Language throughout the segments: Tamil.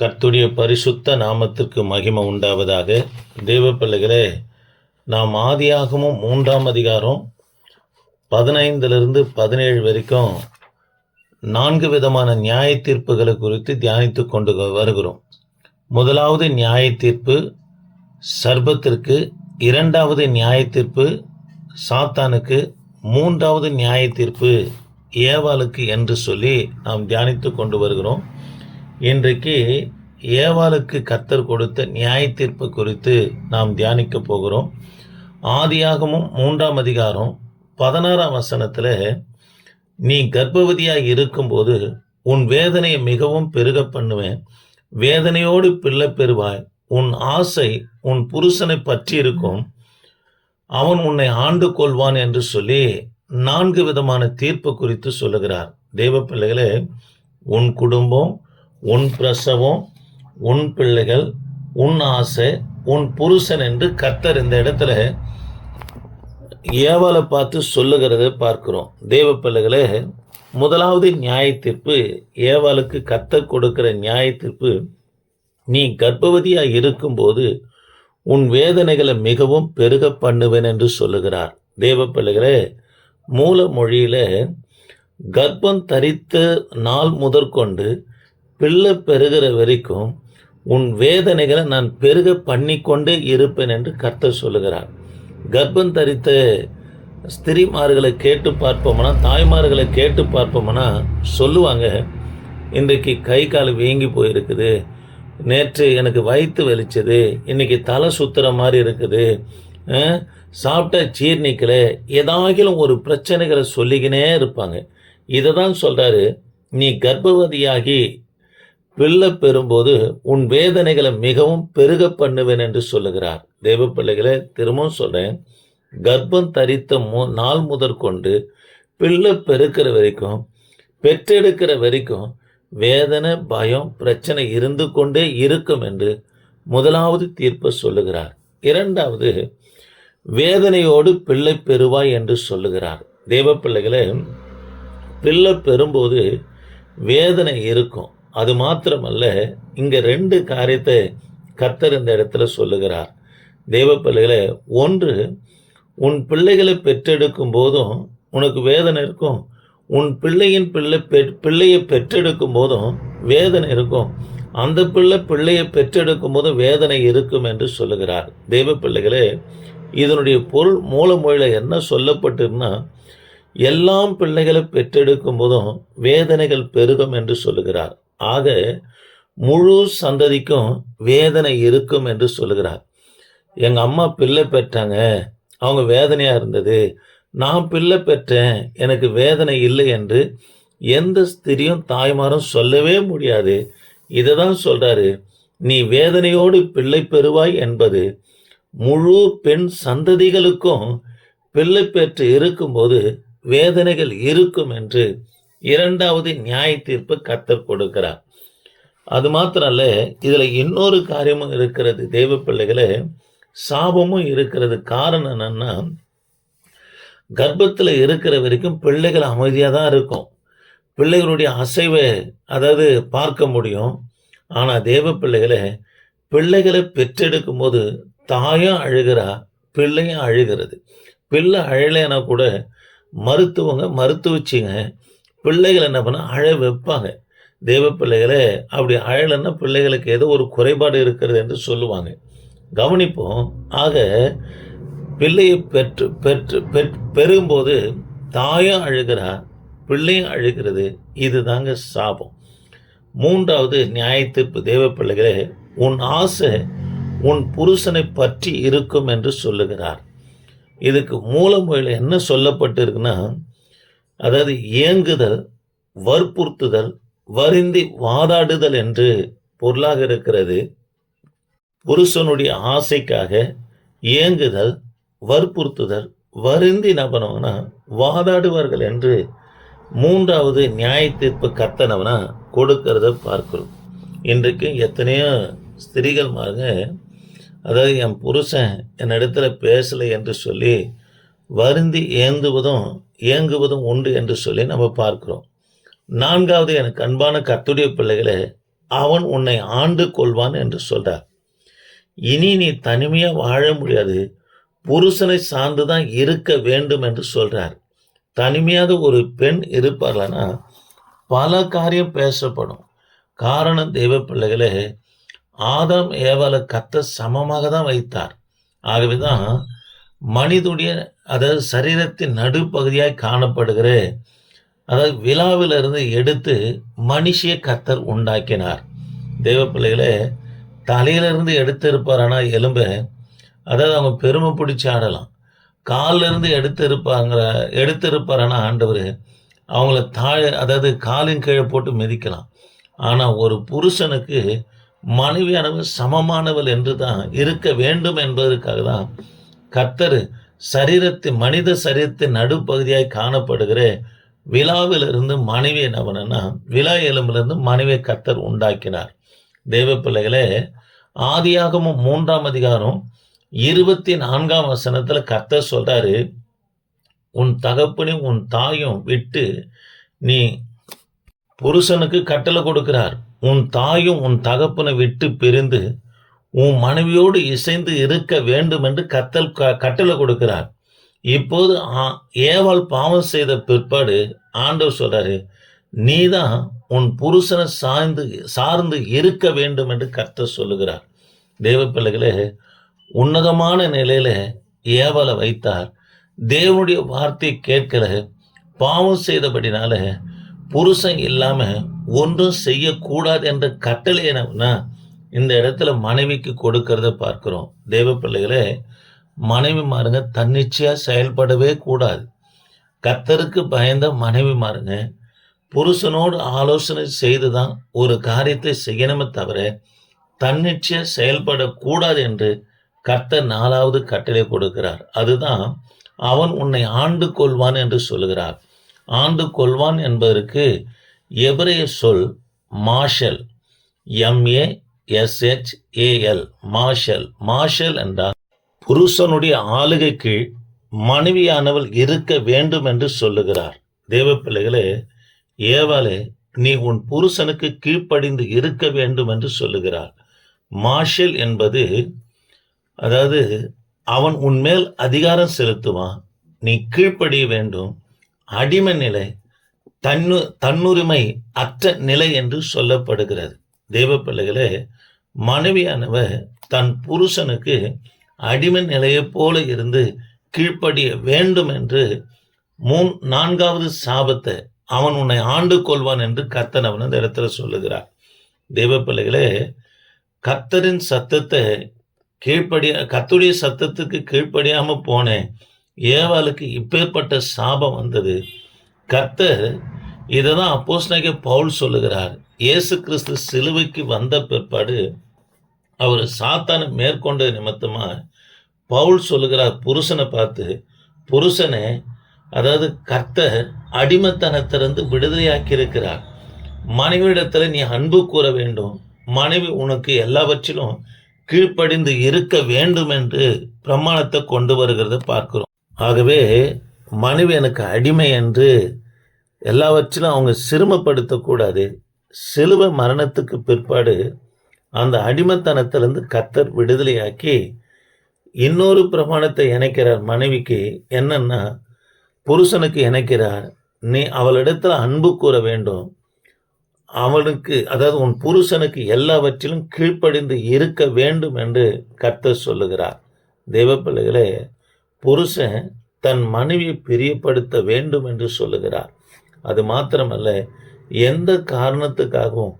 கர்த்துடைய பரிசுத்த நாமத்திற்கு மகிமை உண்டாவதாக. தேவ பிள்ளைகளே நாம் ஆதியாகமும் மூன்றாம் அதிகாரம் பதினைந்திலிருந்து பதினேழு வரைக்கும் நான்கு விதமான நியாய தீர்ப்புகளை குறித்து தியானித்து கொண்டு வருகிறோம். முதலாவது நியாய தீர்ப்பு சர்பத்திற்கு இரண்டாவது நியாய தீர்ப்பு சாத்தானுக்கு மூன்றாவது நியாய தீர்ப்பு ஏவாளுக்கு என்று சொல்லி நாம் தியானித்து கொண்டு வருகிறோம். இன்றைக்கு ஏவாளுக்கு கத்தர் கொடுத்த நியாய தீர்ப்பு குறித்து நாம் தியானிக்க போகிறோம். ஆதியாகமும் மூன்றாம் அதிகாரம் பதினாறாம் வசனத்தில் நீ கர்ப்பவதியாக இருக்கும்போது உன் வேதனையை மிகவும் பெருக பண்ணுவேன். வேதனையோடு பிள்ளை பெறுவாய். உன் ஆசை உன் புருஷனை பற்றி இருக்கும் அவன் உன்னை ஆண்டு கொள்வான் என்று சொல்லி நான்கு விதமான தீர்ப்பு குறித்து சொல்லுகிறார். தெய்வ பிள்ளைகளே உன் குடும்பம் உன் பிரசவம் உன் பிள்ளைகள் உன் ஆசை உன் புருஷன் என்று கர்த்தர் இந்த இடத்துல ஏவலை பார்த்து சொல்லுகிறத பார்க்கிறோம். தேவ பிள்ளைகளே முதலாவது நியாய தீர்ப்பு ஏவாளுக்கு கர்த்தர் கொடுக்கிற நியாய தீர்ப்பு நீ கர்ப்பவதியாக இருக்கும்போது உன் வேதனைகளை மிகவும் பெருக பண்ணுவேன் என்று சொல்லுகிறார். தேவ பிள்ளைகளே மூல மொழியில் கர்ப்பம் தரித்த நாள் முதற்கொண்டு பிள்ளை பெறுகிற வரைக்கும் உன் வேதனைகளை நான் பெருக பண்ணிக்கொண்டே இருப்பேன் என்று கர்த்தர் சொல்லுகிறார். கர்ப்பம் தரித்த ஸ்திரிமார்களை கேட்டு பார்ப்போம்னா தாய்மார்களை கேட்டு பார்ப்போம்னா சொல்லுவாங்க இன்றைக்கு கை கால் வீங்கி போயிருக்குது நேற்று எனக்கு வயிற்று வலிச்சது இன்றைக்கி தலை சுத்துற மாதிரி இருக்குது சாப்பிட்ட ஜீர்ணிக்கல ஏதாகிலும் ஒரு பிரச்சனைகளை சொல்லிக்கினே இருப்பாங்க. இதை தான் சொல்கிறாரு நீ கர்ப்பவதியாகி பிள்ளை பெறும்போது உன் வேதனைகளை மிகவும் பெருக பண்ணுவேன் என்று சொல்லுகிறார். தேவ பிள்ளைகளை திரும்பவும் சொல்கிறேன் கர்ப்பம் தரித்த மு நாள் முதற்கொண்டு பிள்ளை பெருக்கிற வரைக்கும் பெற்றெடுக்கிற வரைக்கும் வேதனை பயம் பிரச்சனை இருந்து கொண்டே இருக்கும் என்று முதலாவது தீர்ப்பை சொல்லுகிறார். இரண்டாவது வேதனையோடு பிள்ளை பெறுவாய் என்று சொல்லுகிறார். தேவ பிள்ளைகளை பிள்ளை பெறும்போது வேதனை இருக்கும். அது மாத்திரமல்ல இங்க ரெண்டு காரியத்தை கத்தர் இந்த இடத்துல சொல்லுகிறார். தெய்வ பிள்ளைகளே ஒன்று உன் பிள்ளைகளை பெற்றெடுக்கும் போதும் உனக்கு வேதனை இருக்கும். உன் பிள்ளையின் பிள்ளை பெ- பிள்ளையை பெற்றெடுக்கும் போதும் வேதனை இருக்கும். அந்த பிள்ளை பிள்ளையை பெற்றெடுக்கும் போதும் வேதனை இருக்கும் என்று சொல்லுகிறார். தெய்வ பிள்ளைகளே இதனுடைய பொருள் மூலமொழியில் என்ன சொல்லப்பட்டிருன்னா எல்லாம் பிள்ளைகளை பெற்றெடுக்கும் போதும் வேதனைகள் பெருகும் என்று சொல்லுகிறார். ஆக முழு சந்ததிக்கும் வேதனை இருக்கும் என்று சொல்லுகிறார். எங்க அம்மா பிள்ளை பெற்றாங்க அவங்க வேதனையா இருந்தது நான் பிள்ளை பெற்றேன் எனக்கு வேதனை இல்லை என்று எந்த ஸ்திரியும் தாய்மாரும் சொல்லவே முடியாது. இதை தான் சொல்றாரு நீ வேதனையோடு பிள்ளை பெறுவாய் என்பது முழு பெண் சந்ததிகளுக்கும் பிள்ளை பெற்று இருக்கும்போது வேதனைகள் இருக்கும் என்று இரண்டாவது நியாய தீர்ப்பு கத்தர் கொடுக்கிறார். அது மாத்திரம் அல்ல இதில் இன்னொரு காரியமும் இருக்கிறது தெய்வ பிள்ளைகளை. சாபமும் இருக்கிறது. காரணம் என்னன்னா கர்ப்பத்தில் இருக்கிற வரைக்கும் பிள்ளைகள் அமைதியாக தான் இருக்கும். பிள்ளைகளுடைய அசைவை அதாவது பார்க்க முடியும். ஆனால் தேவ பிள்ளைகளை பிள்ளைகளை பெற்றெடுக்கும் போது தாயும் அழுகிறா பிள்ளையும் அழுகிறது. பிள்ளை அழலைன்னா கூட மருத்துவங்க மருத்துவச்சிங்க பிள்ளைகள் என்ன பண்ண அழ வைப்பாங்க. தேவ பிள்ளைகளை அப்படி அழலைன்னா பிள்ளைகளுக்கு ஏதோ ஒரு குறைபாடு இருக்கிறது என்று சொல்லுவாங்க. கவனிப்போம் ஆக பிள்ளையை பெற்று பெற்று பெற் பெறும்போது தாயும் அழுகிறா பிள்ளையும் அழுகிறது இதுதாங்க சாபம். மூன்றாவது நியாயத்தீர்ப்பு தேவ பிள்ளைகளே உன் ஆசை உன் புருஷனை பற்றி இருக்கும் என்று சொல்லுகிறார். இதுக்கு மூலமொழியில் என்ன சொல்லப்பட்டிருக்குன்னா அதாவது ஏங்குதல் வற்புறுத்துதல் வருந்தி வாதாடுதல் என்று பொருளாக இருக்கிறது. புருஷனுடைய ஆசைக்காக ஏங்குதல் வற்புறுத்துதல் வருந்தி நபனவனா வாதாடுவார்கள் என்று மூன்றாவது நியாய தீர்ப்பு கத்தனவனா கொடுக்கறத பார்க்கிறோம். இன்றைக்கு எத்தனையோ ஸ்திரீகள் மாருங்க அதாவது என் புருஷன் என்னிடத்துல பேசலை என்று சொல்லி வருந்தி ஏந்துவதும் ஏங்குவதும் உண்டு என்று சொல்லி நம்ம பார்க்கிறோம். நான்காவது எனக்கு அன்பான கத்துடைய பிள்ளைகளே அவன் உன்னை ஆண்டு கொள்வான் என்று சொல்றார். இனி நீ தனிமையாக வாழ முடியாது. புருஷனை சார்ந்துதான் இருக்க வேண்டும் என்று சொல்றார். தனிமையாக ஒரு பெண் இருப்பார்கள்னா? பல காரியம் பேசப்படும். காரணம் தெய்வ பிள்ளைகளே ஆதாம் ஏவால கத்த சமமாக தான் வைத்தார். ஆகவே தான் மனிதுடைய அதாவது சரீரத்தின் நடுப்பகுதியாய் காணப்படுகிற அதாவது விழாவிலிருந்து எடுத்து மனுஷிய கத்தர் உண்டாக்கினார். தெய்வ பிள்ளைகளே தலையிலிருந்து எடுத்திருப்பாரானா எலும்பை அதாவது அவங்க பெருமை பிடிச்சி ஆடலாம். காலிலிருந்து இருந்து எடுத்திருப்பாரானா ஆண்டவர் அவங்கள தாழ அதாவது காலின் கீழே போட்டு மிதிக்கலாம். ஆனால் ஒரு புருஷனுக்கு மனைவியானவர் சமமானவள் என்று தான் இருக்க வேண்டும் என்பதற்காக தான் கர்த்தர் சரீரத்தின் மனித சரீரத்தின் நடுப்பகுதியாய் காணப்படுகிற விழாவிலிருந்து மனைவி என்ன பண்ணனா விழா எலும்பிலிருந்து மனைவியை கர்த்தர் உண்டாக்கினார். தேவ பிள்ளைகளே ஆதியாகமும் மூன்றாம் அதிகாரம் இருபத்தி நான்காம் வசனத்துல கர்த்தர் சொல்றாரு உன் தகப்பனையும் உன் தாயும் விட்டு நீ புருஷனுக்கு கட்டளை கொடுக்கிறார். உன் தாயும் உன் தகப்பனை விட்டு பிரிந்து உன் மனைவியோடு இசைந்து இருக்க வேண்டும் என்று கத்தல் க- கட்டளை கொடுக்கிறார். இப்போது ஆ- ஏவாள் பாவம் செய்த பிற்பாடு ஆண்டவர் சொல்றாரு நீதான் உன் புருஷனை சார்ந்து சார்ந்து இருக்க வேண்டும் என்று கர்த்தர் சொல்லுகிறார். தேவ பிள்ளைகளே உன்னதமான நிலையில ஏவலை வைத்தார். தேவனுடைய வார்த்தையை கேட்கல பாவம் செய்தபடினால புருஷன் இல்லாம ஒன்றும் செய்யக்கூடாது என்ற கட்டளை என்ன? இந்த இடத்துல மனைவிக்கு கொடுக்கறத பார்க்கிறோம். தேவ பிள்ளைகளே மனைவி மாறுங்க தன்னிச்சையாக செயல்படவே கூடாது. கத்தருக்கு பயந்த மனைவி மாறுங்க புருஷனோடு ஆலோசனை செய்து தான் ஒரு காரியத்தை செய்யணுமே தவிர தன்னிச்சையாக செயல்படக்கூடாது என்று கர்த்தர் நாலாவது கட்டளை கொடுக்கிறார். அதுதான் அவன் உன்னை ஆண்டு கொள்வான் என்று சொல்லுகிறார். ஆண்டு கொள்வான் என்பதற்கு எவரைய சொல் marshal M A S H A L marshal என்றால் புருஷனுடைய ஆளுகை கீழ் மனைவியானவள் இருக்க வேண்டும் என்று சொல்லுகிறார். தேவ பிள்ளைகளே ஏவாளே நீ உன் புருஷனுக்கு கீழ்ப்படிந்து இருக்க வேண்டும் என்று சொல்லுகிறார். மார்ஷல் என்பது அதாவது அவன் உன்மேல் அதிகாரம் செலுத்துவான் நீ கீழ்ப்படிய வேண்டும். அடிமை நிலை தன்னு தன்னுரிமை அற்ற நிலை என்று சொல்லப்படுகிறது. தேவ பிள்ளைகளே மனைவியானவ தன் புருஷனுக்கு அடிமை நிலையைப் போல இருந்து கீழ்ப்படிய வேண்டும் என்று மூன் நான்காவது சாபத்தை அவன் உன்னை ஆண்டு கொள்வான் என்று கத்தன் அவன் அந்த இடத்துல சொல்லுகிறார். தெய்வ பிள்ளைகளே கத்தரின் சத்தத்தை கீழ்ப்படிய கத்துடைய சத்தத்துக்கு கீழ்ப்படியாம போனேன் ஏவாளுக்கு இப்பேற்பட்ட சாபம் வந்தது. கத்தர் இதை தான் அப்போஸ்தலனாகிய பவுல் சொல்லுகிறார். இயேசு கிறிஸ்து சிலுவைக்கு வந்த பிற்பாடு அவர் சாத்தானை மேற்கொண்ட நிமித்தமாக பவுல் சொல்லுகிறார் புருஷனை பார்த்து புருஷனை அதாவது கர்த்தர் அடிமைத்தனத்திலிருந்து விடுதலையாக்கி இருக்கிறார் மனைவியிடத்தில் நீ அன்பு கூற வேண்டும். மனைவி உனக்கு எல்லாவற்றிலும் கீழ்ப்படிந்து இருக்க வேண்டும் என்று பிரமாணத்தை கொண்டு வருகிறத பார்க்கிறோம். ஆகவே மனைவி எனக்கு அடிமை என்று எல்லாவற்றிலும் அவங்க சிரமப்படுத்தக்கூடாது சிலுவை மரணத்துக்கு பிற்பாடு அந்த அடிமைத்தனத்திலிருந்து கத்தர் விடுதலையாக்கி இன்னொரு பிரமாணத்தை இணைக்கிறார் மனைவிக்கு. என்னன்னா புருஷனுக்கு இணைக்கிறார். நீ அவளிடத்தில் அன்பு கூற வேண்டும். அவனுக்கு அதாவது உன் புருஷனுக்கு எல்லாவற்றிலும் கீழ்ப்படிந்து இருக்க வேண்டும் என்று கர்த்தர் சொல்லுகிறார். தெய்வ பிள்ளைகளே புருஷன் தன் மனைவியை பிரியப்படுத்த வேண்டும் என்று சொல்லுகிறார். அது மாத்திரமல்ல எந்த காரணத்துக்காகவும்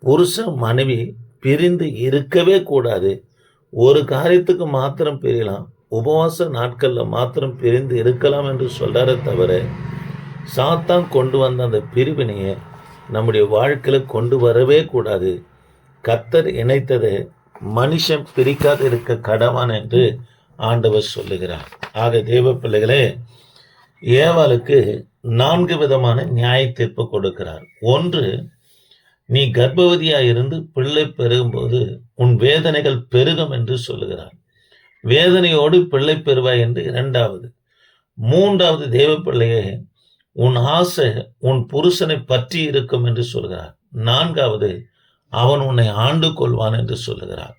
புருஷன் மனைவி பிரிந்து இருக்கவே கூடாது. ஒரு காரியத்துக்கு மாத்திரம் பிரியலாம். உபவாச நாட்களில் மாத்திரம் பிரிந்து இருக்கலாம் என்று சொல்கிறாரே தவிர சாத்தான் கொண்டு வந்த அந்த பிரிவினையை நம்முடைய வாழ்க்கையில் கொண்டு வரவே கூடாது. கத்தர் இணைத்ததை மனுஷன் பிரிக்காது இருக்க கடவான் என்று ஆண்டவர் சொல்லுகிறார். ஆக தேவ பிள்ளைகளே ஏவாளுக்கு நான்கு விதமான நியாய தீர்ப்பு கொடுக்கிறார். ஒன்று நீ கர்ப்பவதியா இருந்து பிள்ளை பெருகும்போது உன் வேதனைகள் பெருகும் என்று சொல்லுகிறார். வேதனையோடு பிள்ளை பெறுவாய் என்று இரண்டாவது. மூன்றாவது தேவ பிள்ளையே உன் ஆசை உன் புருஷனை பற்றி இருக்கும் என்று சொல்கிறார் நான்காவது அவன் உன்னை ஆண்டு கொள்வான் என்று சொல்லுகிறார்.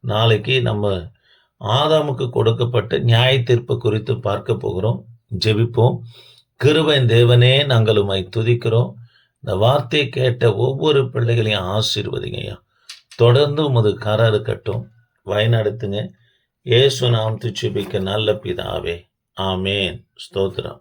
நாளைக்கு நம்ம ஆதாமுக்கு கொடுக்கப்பட்ட நியாய தீர்ப்பு குறித்து பார்க்க போகிறோம். ஜெபிப்போம். கிருபையின் தேவனே நாங்கள் உமை துதிக்கிறோம். இந்த வார்த்தையை கேட்ட ஒவ்வொரு பிள்ளைகளையும் ஆசீர்வதிங்கய்யா தொடர்ந்து உமது கரம் இருக்கட்டும். வயநடத்துங்க ஏசு நாம் துச்சிபிக்க நல்ல பிதாவே. ஆமேன். ஸ்தோத்திரம்.